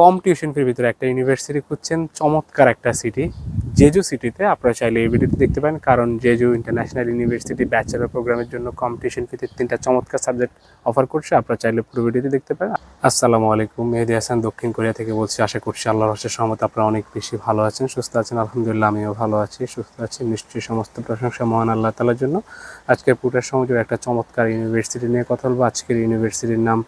কম tuition ফির ভিতরে একটা ইউনিভার্সিটি খুঁজছেন, চমৎকার একটা সিটি জেজু সিটিতে আপনারা চাইলে এই ভিডিওতে দেখতে পারেন, কারণ জেজু ইন্টারন্যাশনাল ইউনিভার্সিটি ব্যাচেলর প্রোগ্রামের জন্য কম টিউশন ফিতে তিনটা চমৎকার সাবজেক্ট অফার করছে, আপনারা চাইলে পুরো ভিডিওতে দেখতে পারেন। আসসালামু আলাইকুম, মেহেদি হাসান, দক্ষিণ কোরিয়া থেকে বলছি, আশা করছি আল্লাহর রহস্যের সহমত আপনারা অনেক বেশি ভালো আছেন, সুস্থ আছেন, আলহামদুলিল্লাহ আমিও ভালো আছি, সুস্থ আছি, নিশ্চয়ই সমস্ত প্রশংসা মহান আল্লাহ তালার জন্য। আজকের পুরোটার সমাজের একটা চমৎকার ইউনিভার্সিটি নিয়ে কথা বলব। আজকের ইউনিভার্সিটির নাম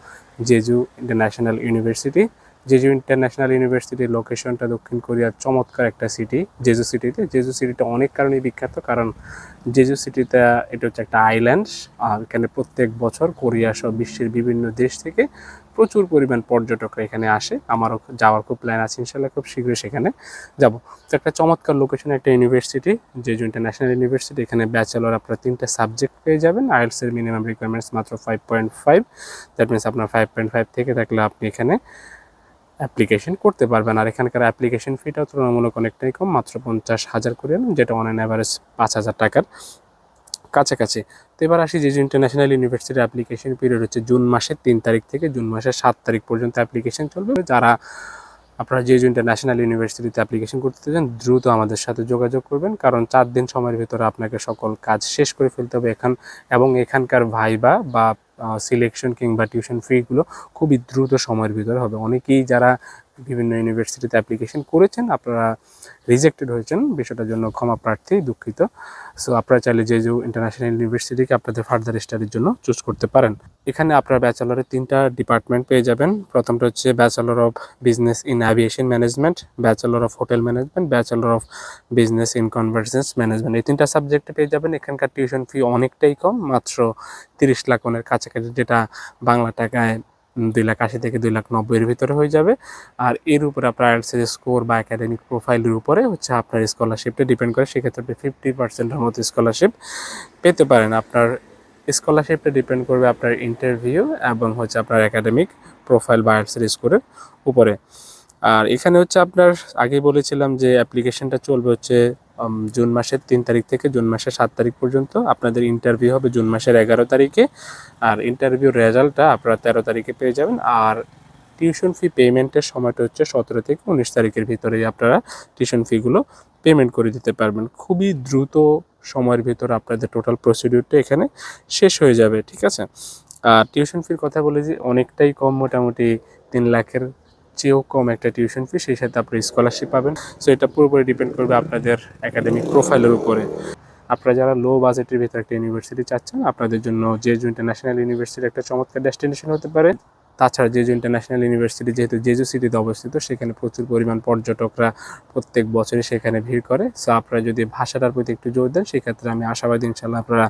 Jeju international university Jeju international ইউনিভার্সিটির লোকেশনটা দক্ষিণ কোরিয়ার চমৎকার একটা সিটি জেজু সিটিতে জেজু সিটিটা অনেক কারণেই বিখ্যাত, কারণ জেজু সিটিতে এটা হচ্ছে একটা আইল্যান্ড আর এখানে প্রত্যেক বছর কোরিয়া সহ বিশ্বের বিভিন্ন দেশ থেকে প্রচুর পরিমাণ পর্যটকরা এখানে আসে। আমারও যাওয়ার খুব প্ল্যান আছে, ইনশাল্লাহ খুব শীঘ্রই সেখানে যাব। তো একটা চমৎকার লোকেশন একটা ইউনিভার্সিটি জেজু ইন্টারন্যাশনাল ইউনিভার্সিটি এখানে ব্যাচেলর আপনার তিনটা সাবজেক্ট পেয়ে যাবেন। আইএলসের মিনিমাম রিকোয়ারমেন্টস মাত্র five point five that means আপনার ফাইভ পয়েন্ট ফাইভ থেকে থাকলে আপনি এখানে অ্যাপ্লিকেশন করতে পারবেন। আর এখানকার অ্যাপ্লিকেশন ফিটাও তুলনামূলক অনেকটাই কম, মাত্র পঞ্চাশ হাজার করে যেটা অন অ্যাভারেজ পাঁচ হাজার টাকার কাছাকাছি। তো এবার আসি যে ইন্টারন্যাশনাল ইউনিভার্সিটির অ্যাপ্লিকেশন পিরিয়ড হচ্ছে জুন মাসের তিন তারিখ থেকে জুন মাসের সাত তারিখ পর্যন্ত অ্যাপ্লিকেশন চলবে। যারা আপনারা যে ইন্টারন্যাশনাল ইউনিভার্সিটিতে অ্যাপ্লিকেশন করতে চান, দ্রুত আমাদের সাথে যোগাযোগ করবেন। কারণ চার দিন সময়ের ভিতরে আপনাকে সকল কাজ শেষ করে ফেলতে হবে এখান এবং এখানকার ভাইবা বা সিলেকশন কিংবা টিউশন ফিগুলো খুবই দ্রুত সময়ের ভিতরে হবে। অনেকেই যারা বিভিন্ন ইউনিভার্সিটিতে অ্যাপ্লিকেশন করেছেন, আপনারা রিজেক্টেড হয়েছেন, বিষয়টার জন্য ক্ষমা প্রার্থী, দুঃখিত। সো আপনারা চাইলে যে ইন্টারন্যাশনাল ইউনিভার্সিটিকে আপনাদের ফার্দার স্টাডির জন্য চুজ করতে পারেন। এখানে আপনারা ব্যাচেলরের তিনটা ডিপার্টমেন্ট পেয়ে যাবেন। প্রথমটা হচ্ছে bachelor of business in aviation management bachelor of hotel management bachelor of business in convergence management এই তিনটা সাবজেক্টে পেয়ে যাবেন। এখানকার টিউশন ফি অনেকটাই কম, মাত্র তিরিশ লাখ কাছাকাছি, যেটা বাংলা টাকায় দুই লাখ আশি থেকে দুই লাখ নব্বইয়ের ভিতরে হয়ে যাবে। আর এর উপরে আপনার আইএলসের স্কোর বা একাডেমিক প্রোফাইলের উপরে হচ্ছে আপনার স্কলারশিপটা ডিপেন্ড করে। সেক্ষেত্রে আপনি ফিফটি পার্সেন্টের মতো স্কলারশিপ পেতে পারেন। আপনার স্কলারশিপটা ডিপেন্ড করবে আপনার ইন্টারভিউ এবং হচ্ছে আপনার একাডেমিক প্রোফাইল বা আইএলসের স্কোরের উপরে। আর এখানে হচ্ছে আপনার আগেই বলেছিলাম যে অ্যাপ্লিকেশনটা চলবে হচ্ছে জুন মাসের তিন তারিখ থেকে জুন মাসের সাত তারিখ পর্যন্ত আপনাদের ইন্টারভিউ হবে জুন মাসের এগারো তারিখে। আর ইন্টারভিউর রেজাল্টটা আপনারা তেরো তারিখে পেয়ে যাবেন। আর টিউশন ফি পেমেন্টের সময়টা হচ্ছে সতেরো থেকে উনিশ তারিখের ভিতরেই আপনারা টিউশন ফিগুলো পেমেন্ট করে দিতে পারবেন। খুবই দ্রুত সময়ের ভিতর আপনাদের টোটাল প্রসিডিউরটা এখানে শেষ হয়ে যাবে, ঠিক আছে? আর টিউশন ফির কথা বলে যে অনেকটাই কম মোটামুটি তিন লাখের চেয়েও কম একটা টিউশন ফি সেই সাথে আপনি স্কলারশিপ পাবেন। সো এটা পুরোপুরি ডিপেন্ড করবে আপনাদের একাডেমিক প্রোফাইলের উপরে। আপনারা যারা লো বাজেটের ভিতরে একটা ইউনিভার্সিটি চাচ্ছেন, আপনাদের জন্য জেজু ইন্টারন্যাশনাল ইউনিভার্সিটি একটা চমৎকার ডেস্টিনেশন হতে পারে। তাছাড়া জেজু ইন্টারন্যাশনাল ইউনিভার্সিটি যেহেতু জেজু সিটিতে অবস্থিত, সেখানে প্রচুর পরিমাণ পর্যটকরা প্রত্যেক বছরই সেখানে ভিড় করে। সো আপনারা যদি ভাষাটার প্রতি একটু জোর দেন, সেক্ষেত্রে আমি আশাবাদী ইনশাল্লাহ আপনারা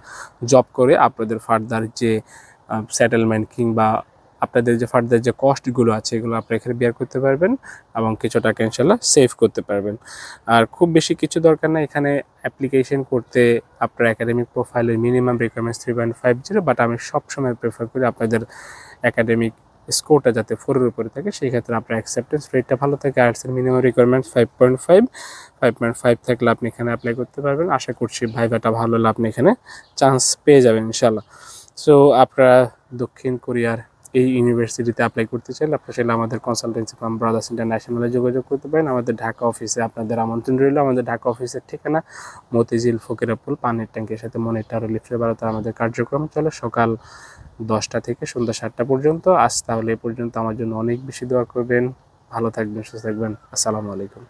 জব করে আপনাদের ফার্দার যে সেটেলমেন্ট কিংবা আপনাদের যে ফার্দার যে কস্টগুলো আছে, এগুলো আপনারা এখানে বেয়ার করতে পারবেন এবং কিছু টাকা ইনশাল্লাহ সেভ করতে পারবেন। আর খুব বেশি কিছু দরকার না এখানে অ্যাপ্লিকেশন করতে আপনার একাডেমিক প্রোফাইলের minimum requirements three point five zero but আমি সবসময় প্রেফার করি আপনাদের একাডেমিক স্কোরটা যাতে ফোরের উপরে থাকে, সেই ক্ষেত্রে আপনার অ্যাকসেপ্টেন্স রেটটা ভালো থাকে আর্টসের minimum requirements five point five five point five থাকলে আপনি এখানে অ্যাপ্লাই করতে পারবেন। আশা করছি ভাইভাটা ভালো হলে আপনি এখানে চান্স পেয়ে যাবেন ইনশাল্লাহ সো আপনারা দক্ষিণ কোরিয়ার এই ইউনিভার্সিটিতে অ্যাপ্লাই করতে চাইলে আপনারা চাইলে আমাদের কনসালটেন্সি ফার্ম ব্রাদার্স ইন্টারন্যাশনালে যোগাযোগ করতে পারেন। আমাদের ঢাকা অফিসে আপনাদের আমন্ত্রণ রইল। আমাদের ঢাকা অফিসের ঠিকানা মতিঝিল ফকিরাপুল পানির ট্যাঙ্কের সাথে মনিটার লিফ্টের বারোতে আমাদের কার্যক্রম চলে সকাল দশটা থেকে সন্ধ্যা সাতটা পর্যন্ত। আজ তাহলে এ পর্যন্ত। আমার জন্য অনেক বেশি দোয়া করবেন। ভালো থাকবেন, সুস্থ থাকবেন। আসসালামু আলাইকুম।